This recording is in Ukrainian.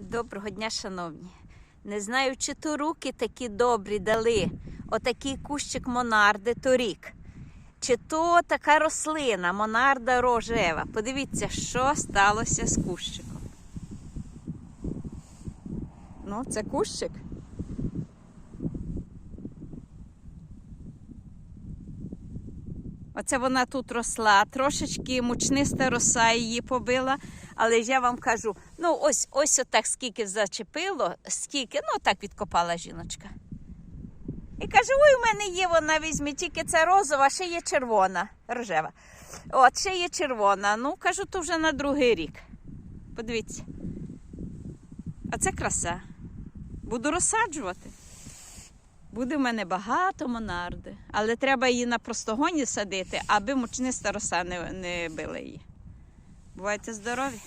Доброго дня, шановні. Не знаю, чи то руки такі добрі дали отакий кущик монарди торік. Чи то така рослина, монарда рожева. Подивіться, що сталося з кущиком. Ну, це кущик. Оце вона тут росла, трошечки мучниста роса її побила, але я вам кажу, ну ось ось отак скільки зачепило, скільки, ну так відкопала жіночка. І каже: ой, у мене є вона візьмі, тільки це розова, ще є червона, рожева. От, ще є червона. Ну, кажу, то вже на другий рік. Подивіться. А це краса. Буду розсаджувати. Буде в мене багато монарди, але треба її на простогоні садити, аби мучні староса не, не била її. Бувайте здорові!